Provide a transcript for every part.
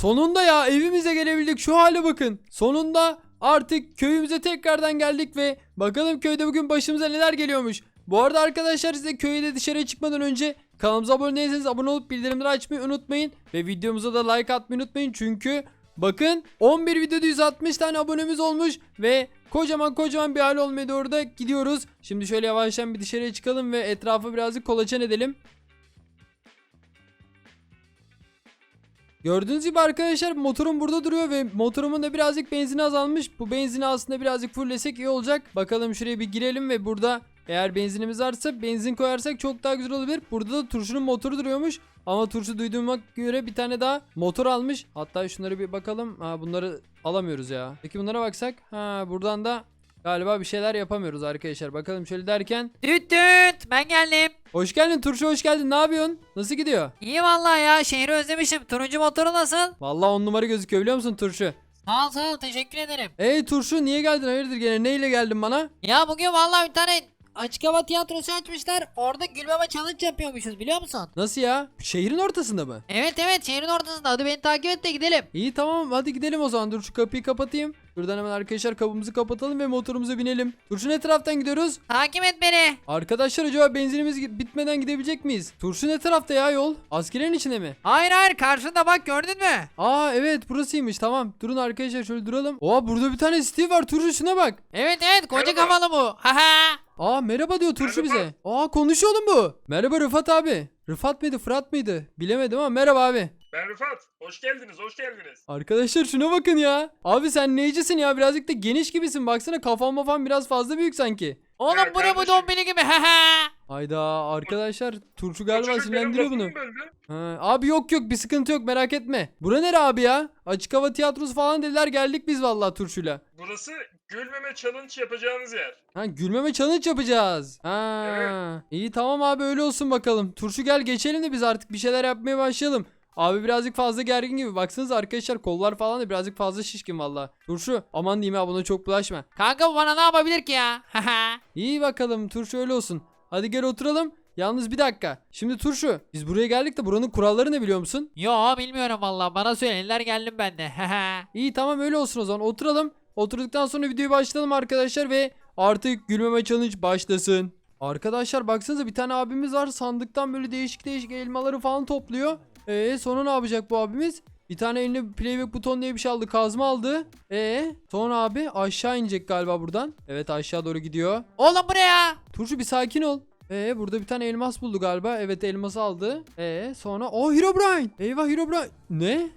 Sonunda ya evimize gelebildik. Şu hale bakın. Sonunda artık köyümüze tekrardan geldik ve bakalım köyde bugün başımıza neler geliyormuş. Bu arada arkadaşlar size köyde dışarıya çıkmadan önce kanalımıza abone değilseniz abone olup bildirimleri açmayı unutmayın. Ve videomuza da like atmayı unutmayın. Çünkü bakın 11 videoda 160 tane abonemiz olmuş ve kocaman kocaman bir aile olmaya doğru da gidiyoruz. Şimdi şöyle yavaştan bir dışarıya çıkalım ve etrafı birazcık kolaçan edelim. Gördüğünüz gibi arkadaşlar motorum burada duruyor ve motorumun da birazcık benzini azalmış. Bu benzini aslında birazcık fulllesek iyi olacak. Bakalım şuraya bir girelim ve burada eğer benzinimiz varsa benzin koyarsak çok daha güzel olabilir. Burada da turşunun motoru duruyormuş. Ama turşu duyduğuma göre bir tane daha motor almış. Hatta şunları bir bakalım. Ha, bunları alamıyoruz ya. Peki bunlara baksak. Ha buradan da galiba bir şeyler yapamıyoruz arkadaşlar. Bakalım şöyle derken. Düt düt ben geldim. Hoş geldin turşu hoş geldin. Ne yapıyorsun? Nasıl gidiyor? İyi vallahi ya şehri özlemişim. Turuncu motoru nasıl? Vallahi on numara gözüküyor biliyor musun turşu? Sağ ol sağ ol teşekkür ederim. Ey turşu niye geldin hayırdır gene neyle geldin bana? Ya bugün vallahi bir tane açık hava tiyatrosu açmışlar. Orada gülmeme challenge yapıyormuşuz biliyor musun? Nasıl ya? Şehrin ortasında mı? Evet evet şehrin ortasında. Hadi beni takip et de gidelim. İyi tamam hadi gidelim o zaman dur şu kapıyı kapatayım. Buradan hemen arkadaşlar kapımızı kapatalım ve motorumuza binelim. Turşu ne taraftan gidiyoruz? Takip et beni. Arkadaşlar acaba benzinimiz bitmeden gidebilecek miyiz? Turşu ne tarafta ya yol? Askerlerin içinde mi? Hayır hayır karşında bak gördün mü? Aa evet burasıymış tamam. Durun arkadaşlar şöyle duralım. Oha burada bir tane Steve var turşu şuna bak. Evet evet koca kafalı bu. Haha. Aa merhaba diyor turşu Merhaba. bize. Aa konuşuyor oğlum bu. Merhaba Rıfat abi. Rıfat mıydı Fırat mıydı? Bilemedim ama merhaba abi. Ben Rıfat. Hoş geldiniz, hoş geldiniz. Arkadaşlar şuna bakın ya. Abi sen neycisin ya birazcık da geniş gibisin. Baksana kafan mafan biraz fazla büyük sanki. Oğlum Ya bu ne bu dombili gibi. Hayda arkadaşlar turşu galiba sinirlendiriyor bunu. Ha, abi yok yok bir sıkıntı yok merak etme. Bura nere abi ya? Açık hava tiyatrosu falan dediler geldik biz vallahi turşuyla. Burası gülmeme challenge yapacağınız yer. Ha gülmeme challenge yapacağız. Ha iyi tamam abi öyle olsun bakalım. Turşu gel geçelim de biz artık bir şeyler yapmaya başlayalım. Abi birazcık fazla gergin gibi. Baksanıza arkadaşlar kollar falan da birazcık fazla şişkin valla. Turşu aman diyeyim ha buna çok bulaşma. Kanka bu bana ne yapabilir ki ya? İyi bakalım turşu öyle olsun. Hadi gel oturalım. Yalnız bir dakika. Şimdi turşu biz buraya geldik de buranın kuralları ne biliyor musun? Yo bilmiyorum vallahi bana söylediler geldim ben de. İyi tamam öyle olsun o zaman oturalım. Oturduktan sonra videoyu başlayalım arkadaşlar ve artık gülmeme challenge başlasın. Arkadaşlar baksanıza bir tane abimiz var sandıktan böyle değişik değişik elmaları falan topluyor. Eee sonra ne yapacak bu abimiz? Bir tane eline playback buton diye bir şey aldı kazma aldı. Eee sonra abi aşağı inecek galiba buradan. Evet aşağı doğru gidiyor. Oğlum bu ne ya? Turşu bir sakin ol. Ee burada bir tane elmas buldu galiba. Evet elması aldı. Ee sonra o Herobrine. Eyvah Herobrine. Ne?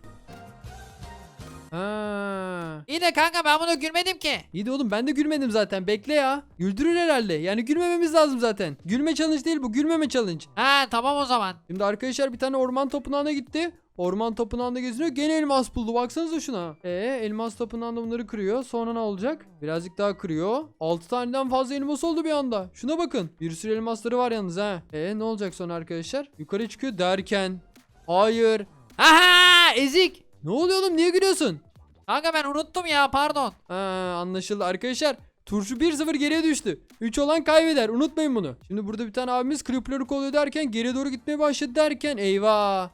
Ha. İyi de kanka ben bunu gülmedim ki. İyi de oğlum ben de gülmedim zaten. Bekle ya. Güldürür herhalde. Yani gülmememiz lazım zaten. Gülme challenge değil bu. Gülmeme challenge. Ha tamam o zaman. Şimdi arkadaşlar bir tane orman tapınağına gitti. Orman tapınağında geziniyor. Gene elmas buldu. Baksanıza şuna. Ee elmas tapınağında bunları kırıyor. Sonra ne olacak? Birazcık daha kırıyor. 6 taneden fazla elmas oldu bir anda. Şuna bakın. Bir sürü elmasları var yalnız ha. Ee ne olacak sonra arkadaşlar? Yukarı çıkıyor derken. Hayır. Aha ezik. Ne oluyor oğlum? Niye gülüyorsun? Kanka ben unuttum ya pardon. Ha, anlaşıldı arkadaşlar. Turşu 1-0 geriye düştü. 3 olan kaybeder. Unutmayın bunu. Şimdi burada bir tane abimiz creeper'ları kovalıyor derken geriye doğru gitmeye başladı derken eyvah.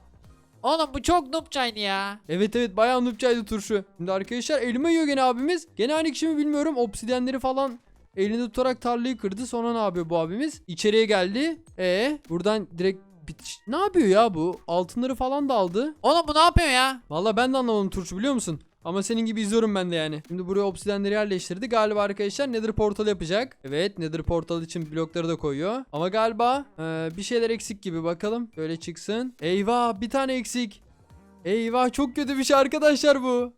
Oğlum bu çok noobçaydı ya. Evet evet bayağı noobçaydı turşu. Şimdi arkadaşlar elma yiyor gene abimiz. Gene aynı kişi mi bilmiyorum. Obsidyenleri falan elinde tutarak tarlayı kırdı. Sonra ne yapıyor bu abimiz? İçeriye geldi. E buradan direkt bitiş. Ne yapıyor ya bu? Altınları falan da aldı. Oğlum bu ne yapıyor ya? Valla ben de anlamadım turşu biliyor musun? Ama senin gibi izliyorum ben de yani. Şimdi buraya obsidyenleri yerleştirdi. Galiba arkadaşlar Nether portal yapacak. Evet Nether portal için blokları da koyuyor. Ama galiba e, bir şeyler eksik gibi bakalım. Böyle çıksın. Eyvah bir tane eksik. Eyvah çok kötü bir şey arkadaşlar bu.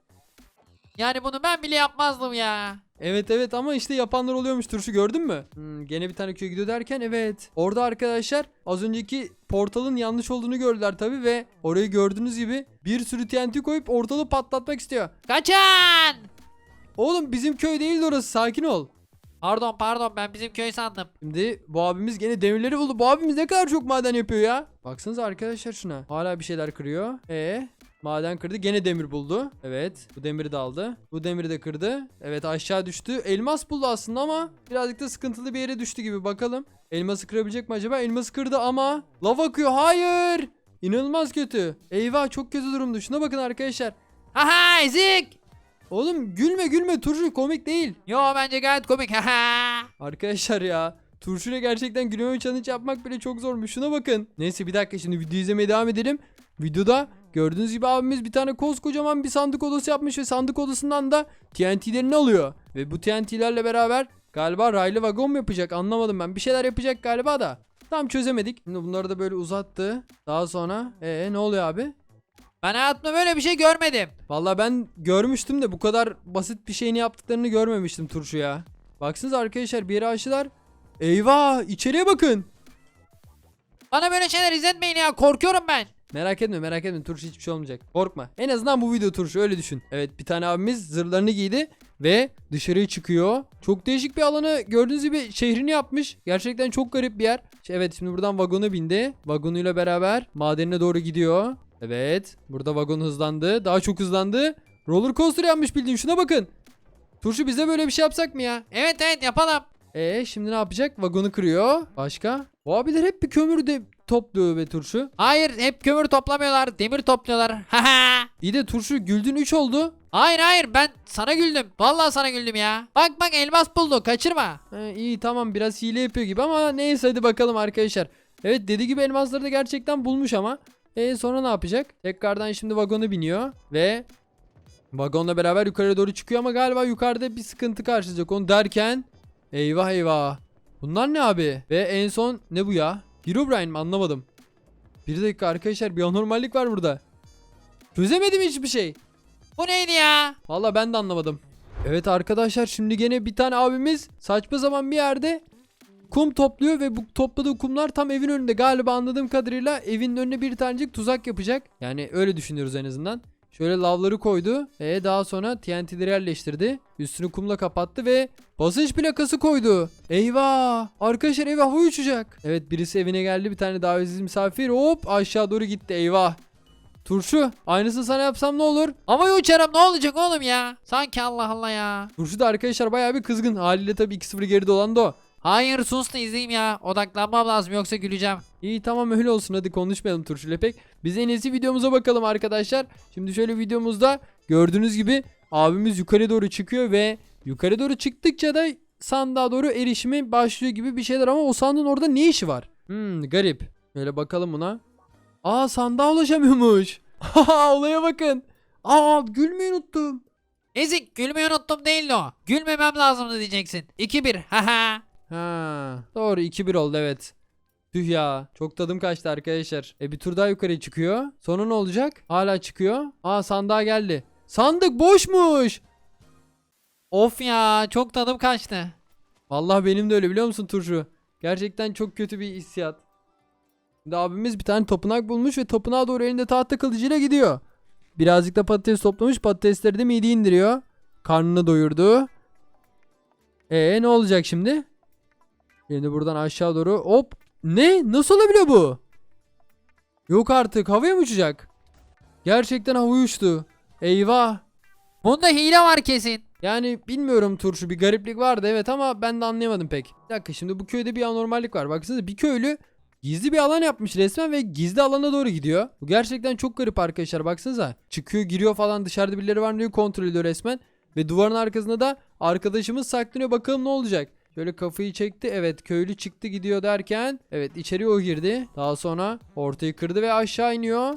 Yani bunu ben bile yapmazdım ya. Evet evet ama işte yapanlar oluyormuş turşu gördün mü? Hmm, gene bir tane köy gidiyor derken evet. Orada arkadaşlar az önceki portalın yanlış olduğunu gördüler tabi ve orayı gördüğünüz gibi bir sürü TNT koyup ortalığı patlatmak istiyor. Kaçın. Oğlum bizim köy değil orası sakin ol. Pardon pardon ben bizim köy sandım. Şimdi bu abimiz gene demirleri buldu. Bu abimiz ne kadar çok maden yapıyor ya. Baksanıza arkadaşlar şuna. Hala bir şeyler kırıyor. E maden kırdı. Gene demir buldu. Evet. Bu demiri de aldı. Bu demiri de kırdı. Evet aşağı düştü. Elmas buldu aslında ama birazcık da sıkıntılı bir yere düştü gibi. Bakalım. Elması kırabilecek mi acaba? Elması kırdı ama lav akıyor. Hayır. İnanılmaz kötü. Eyvah çok kötü durumda. Şuna bakın arkadaşlar. Haha ezik. Oğlum gülme gülme turşu komik değil. Yo bence gayet komik. Haha. Arkadaşlar ya turşuyla gerçekten gülmeme challenge yapmak bile çok zormuş. Şuna bakın. Neyse bir dakika şimdi video izlemeye devam edelim. Videoda gördüğünüz gibi abimiz bir tane koskocaman bir sandık odası yapmış ve sandık odasından da TNT'lerini alıyor. Ve bu TNT'lerle beraber galiba raylı vagon mu yapacak anlamadım ben. Bir şeyler yapacak galiba da. Tam çözemedik. Şimdi bunları da böyle uzattı. Daha sonra ee ne oluyor abi? Ben hayatımda böyle bir şey görmedim. Vallahi ben görmüştüm de bu kadar basit bir şeyini yaptıklarını görmemiştim turşuya. Baksanıza arkadaşlar bir yere açtılar. Eyvah içeriye bakın. Bana böyle şeyler izletmeyin ya korkuyorum ben. Merak etme merak etme turşu hiçbir şey olmayacak. Korkma. En azından bu video turşu öyle düşün. Evet bir tane abimiz zırhlarını giydi ve dışarıya çıkıyor. Çok değişik bir alanı gördüğünüz gibi şehrini yapmış. Gerçekten çok garip bir yer. Evet şimdi buradan vagona bindi. Vagonuyla beraber madenine doğru gidiyor. Evet burada vagon hızlandı. Daha çok hızlandı. Roller coaster yapmış bildiğin şuna bakın. Turşu bize böyle bir şey yapsak mı ya? Evet evet yapalım. E şimdi ne yapacak? Vagonu kırıyor. Başka? Bu abiler hep bir kömür de topluyor be turşu. Hayır hep kömür toplamıyorlar demir topluyorlar. Haha. İyi de turşu güldün 3 oldu. Hayır hayır ben sana güldüm. Vallahi sana güldüm ya. Bak bak elmas buldu kaçırma. He, iyi tamam biraz hile yapıyor gibi ama neyse hadi bakalım arkadaşlar. Evet dediği gibi elmasları da gerçekten bulmuş ama. E sonra ne yapacak? Tekrardan şimdi vagona biniyor ve vagonla beraber yukarı doğru çıkıyor ama galiba yukarıda bir sıkıntı karşılayacak onu derken eyvah eyvah. Bunlar ne abi? Ve en son ne bu ya? Herobrine mi anlamadım. Bir dakika arkadaşlar bir anormallik var burada. Çözemedim hiçbir şey. Bu neydi ya? Valla ben de anlamadım. Evet arkadaşlar şimdi gene bir tane abimiz saçma zaman bir yerde kum topluyor ve bu topladığı kumlar tam evin önünde. Galiba anladığım kadarıyla evin önüne bir tanecik tuzak yapacak. Yani öyle düşünüyoruz en azından. Şöyle lavları koydu ve daha sonra TNT'leri yerleştirdi. Üstünü kumla kapattı ve basınç plakası koydu. Eyvah! Arkadaşlar ev hava uçacak. Evet birisi evine geldi bir tane davetsiz misafir hop aşağı doğru gitti eyvah. Turşu aynısını sana yapsam ne olur? Havaya uçarım ne olacak oğlum ya? Sanki Allah Allah ya. Turşu da arkadaşlar bayağı bir kızgın. Haliyle tabii 2-0 geride olan da o. Hayır sus da izleyeyim ya. Odaklanmam lazım yoksa güleceğim. İyi tamam öyle olsun hadi konuşmayalım Turşu ile pek. Biz en iyisi videomuza bakalım arkadaşlar. Şimdi şöyle videomuzda gördüğünüz gibi abimiz yukarı doğru çıkıyor ve yukarı doğru çıktıkça da sandığa doğru erişimi başlıyor gibi bir şeyler ama o sandığın orada ne işi var? Hmm garip. Böyle bakalım buna. Aa sandığa ulaşamıyormuş. Haha olaya bakın. Aa gülmeyi unuttum. Ezik gülmeyi unuttum değil de o. Gülmemem lazımdı diyeceksin. 2-1 haha. Ha, doğru 2-1 oldu evet. Tüh ya. Çok tadım kaçtı arkadaşlar. E bir tur daha yukarı çıkıyor. Sonra ne olacak? Hala çıkıyor. Aa sandığa geldi. Sandık boşmuş. Of ya çok tadım kaçtı. Vallahi benim de öyle biliyor musun turşu? Gerçekten çok kötü bir hissiyat. Şimdi abimiz bir tane tapınak bulmuş ve tapınağa doğru elinde tahta kılıcıyla gidiyor. Birazcık da patates toplamış. Patatesleri de mideye indiriyor. Karnını doyurdu. Ee ne olacak şimdi? Şimdi buradan aşağı doğru hop. Ne? Nasıl olabiliyor bu? Yok artık havaya mı uçacak? Gerçekten havaya uçtu. Eyvah. Bunda hile var kesin. Yani bilmiyorum turşu bir gariplik vardı evet ama ben de anlayamadım pek. Bir dakika şimdi bu köyde bir anormallik var. Baksanıza bir köylü gizli bir alan yapmış resmen ve gizli alana doğru gidiyor. Bu gerçekten çok garip arkadaşlar baksanıza. Çıkıyor giriyor falan dışarıda birileri var mı diye kontrol ediyor resmen. Ve duvarın arkasında da arkadaşımız saklanıyor bakalım ne olacak. Şöyle kafayı çekti evet köylü çıktı gidiyor derken evet içeriye o girdi. Daha sonra ortayı kırdı ve aşağı iniyor.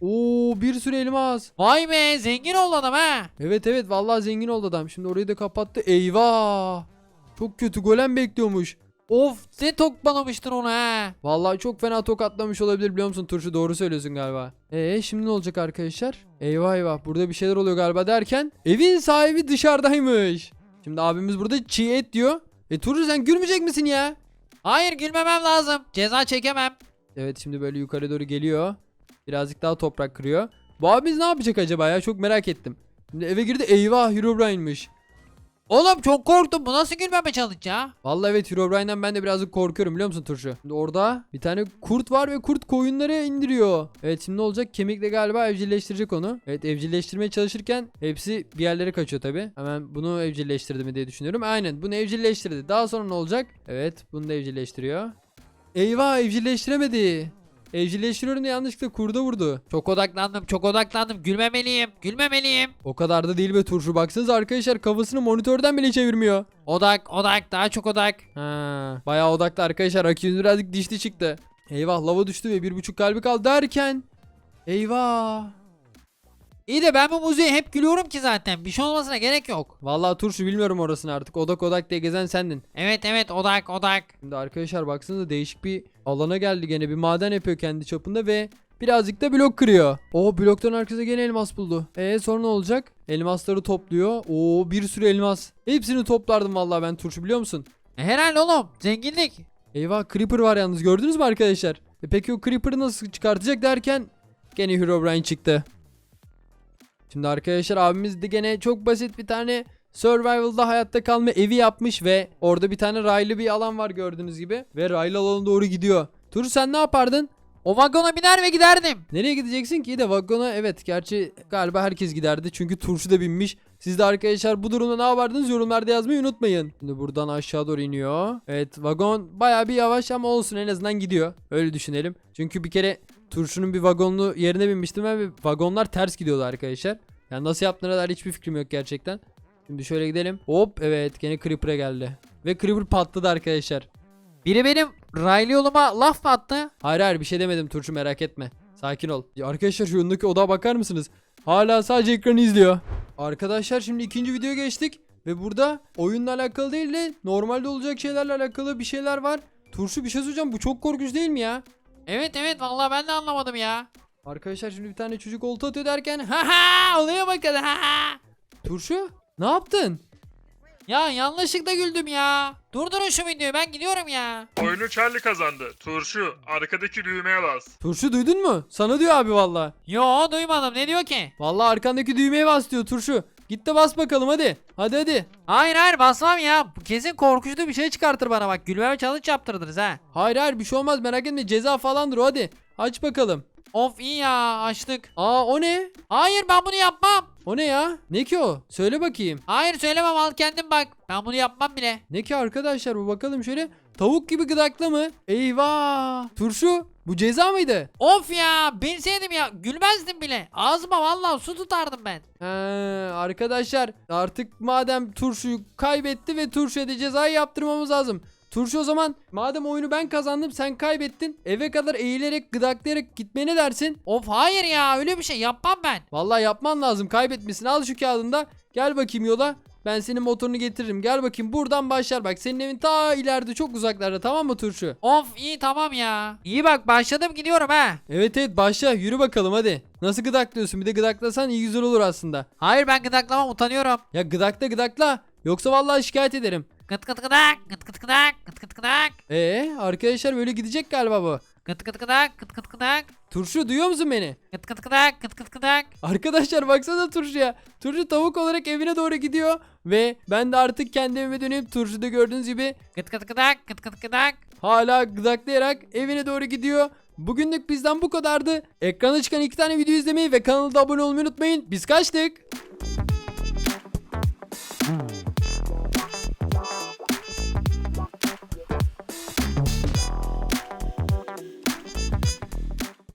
Oo bir sürü elmas. Vay be zengin oldu adam ha. Evet evet vallahi zengin oldu adam. Şimdi orayı da kapattı. Eyvah! Çok kötü golem bekliyormuş. Of ne tokmalamıştır onu ha. Vallahi çok fena tokatlamış olabilir biliyor musun Turşu? Doğru söylüyorsun galiba. Ee şimdi ne olacak arkadaşlar? Eyvah eyvah burada bir şeyler oluyor galiba derken evin sahibi dışarıdaymış. Şimdi abimiz burada çiğ et diyor. E Turşu sen gülmeyecek misin ya? Hayır gülmemem lazım. Ceza çekemem. Evet şimdi böyle yukarı doğru geliyor. Birazcık daha toprak kırıyor. Bu abimiz ne yapacak acaba ya? Çok merak ettim. Şimdi eve girdi. Eyvah Herobrine'miş. Oğlum çok korktum. Bu nasıl gülmeme challenge ya? Vallahi evet Herobrine'den ben de birazcık korkuyorum biliyor musun Turşu? Şimdi orada bir tane kurt var ve kurt koyunları indiriyor. Evet şimdi ne olacak? Kemikle galiba evcilleştirecek onu. Evet evcilleştirmeye çalışırken hepsi bir yerlere kaçıyor tabi. Hemen bunu evcilleştirdi mi diye düşünüyorum. Aynen bunu evcilleştirdi. Daha sonra ne olacak? Evet bunu da evcilleştiriyor. Eyvah evcilleştiremedi. Evcilleştiriyorum da yanlışlıkla kurda vurdu. Çok odaklandım çok odaklandım gülmemeliyim gülmemeliyim. O kadar da değil be turşu. Baksanıza arkadaşlar kafasını monitörden bile çevirmiyor. Odak odak daha çok odak. Ha, bayağı odaklı arkadaşlar. Akünün birazcık dişli çıktı. Eyvah lava düştü ve bir buçuk kalbi kaldı derken. Eyvah. İyi de ben bu müziğe hep gülüyorum ki zaten bir şey olmasına gerek yok. Vallahi turşu bilmiyorum orasını artık. Odak odak diye gezen sendin. Evet evet odak odak. Şimdi arkadaşlar baksanıza değişik bir alana geldi gene. Bir maden yapıyor kendi çapında ve birazcık da blok kırıyor. O bloktan arkasında gene elmas buldu. E sonra ne olacak? Elmasları topluyor. Oo bir sürü elmas. Hepsini toplardım vallahi ben turşu biliyor musun? E, herhalde oğlum zenginlik. Eyvah Creeper var yalnız gördünüz mü arkadaşlar? E peki o Creeper'ı nasıl çıkartacak derken gene Herobrine çıktı. Şimdi arkadaşlar abimiz de gene çok basit bir tane Survival'da hayatta kalma evi yapmış ve orada bir tane raylı bir alan var gördüğünüz gibi. Ve raylı alana doğru gidiyor. Tur sen ne yapardın? O vagona biner ve giderdim. Nereye gideceksin ki? De vagona evet gerçi galiba herkes giderdi. Çünkü turşu da binmiş. Siz de arkadaşlar bu durumda ne yapardınız yorumlarda yazmayı unutmayın. Şimdi buradan aşağı doğru iniyor. Evet vagon baya bir yavaş ama olsun en azından gidiyor. Öyle düşünelim. Çünkü bir kere turşunun bir vagonlu yerine binmiştim ve vagonlar ters gidiyordu arkadaşlar. Yani nasıl yaptığına dair hiçbir fikrim yok gerçekten. Şimdi şöyle gidelim. Hop evet gene Creeper'a geldi. Ve Creeper patladı arkadaşlar. Biri benim raylı yoluma laf mı attı? Hayır hayır bir şey demedim Turşu merak etme. Sakin ol. Ya arkadaşlar şu yanındaki odağa bakar mısınız? Hala sadece ekranı izliyor. Arkadaşlar şimdi ikinci videoya geçtik. Ve burada oyunla alakalı değil de normalde olacak şeylerle alakalı bir şeyler var. Turşu bir şey söyleyeceğim bu çok korkunç değil mi ya? Evet evet vallahi ben de anlamadım ya. Arkadaşlar şimdi bir tane çocuk olta atıyor derken ha Ha oluyor bakın ha ha. Turşu ne yaptın? Ya yanlışlıkla güldüm ya. Durdurun şu videoyu ben gidiyorum ya. Oyunu Charlie kazandı. Turşu arkadaki düğmeye bas. Turşu duydun mu? Sana diyor abi valla. Yo duymadım ne diyor ki? Valla arkandaki düğmeye bas diyor Turşu. Git de bas bakalım hadi. Hadi hadi. Hayır hayır basmam ya. Kesin korkutucu bir şey çıkartır bana bak. Gülmeme challenge yaptırdınız ha. Hayır hayır bir şey olmaz merak etme ceza falandır o hadi. Aç bakalım. Of iyi ya açtık. Aa o ne? Hayır ben bunu yapmam. O ne ya? Ne ki o? Söyle bakayım. Hayır söylemem al kendin bak. Ben bunu yapmam bile. Ne ki arkadaşlar bu bakalım şöyle. Tavuk gibi gıdakla mı? Eyvah. Turşu bu ceza mıydı? Of ya bilseydim ya gülmezdim bile. Ağzıma vallahi su tutardım ben. He, arkadaşlar artık madem turşuyu kaybetti ve turşuya da cezayı yaptırmamız lazım. Turşu o zaman madem oyunu ben kazandım sen kaybettin eve kadar eğilerek gıdaklayarak gitmeye ne dersin? Of hayır ya öyle bir şey yapmam ben. Vallahi yapman lazım kaybetmişsin al şu kağıdında gel bakayım yola ben senin motorunu getiririm gel bakayım buradan başlar bak senin evin ta ileride çok uzaklarda tamam mı turşu? Of iyi tamam ya. İyi bak başladım gidiyorum ha. Evet evet başla yürü bakalım hadi. Nasıl gıdaklıyorsun bir de gıdaklasan iyi güzel olur aslında. Hayır ben gıdaklamam utanıyorum. Ya gıdakla gıdakla yoksa vallahi şikayet ederim. Gıt gıt gıdak gıt gıt gıdak gıt gıt gıdak Ee arkadaşlar böyle gidecek galiba bu. gıt gıt gıdak gıt gıt gıdak Turşu duyuyor musun beni? gıt gıt gıdak gıt gıt gıdak. Arkadaşlar baksana turşuya. Turşu tavuk olarak evine doğru gidiyor. Ve ben de artık kendi evime dönüp turşuda gördüğünüz gibi Gıt gıt gıdak gıt gıt gıdak. hala gıdaklayarak evine doğru gidiyor. Bugünlük bizden bu kadardı. Ekrana çıkan iki tane video izlemeyi ve kanalda abone olmayı unutmayın. Biz kaçtık.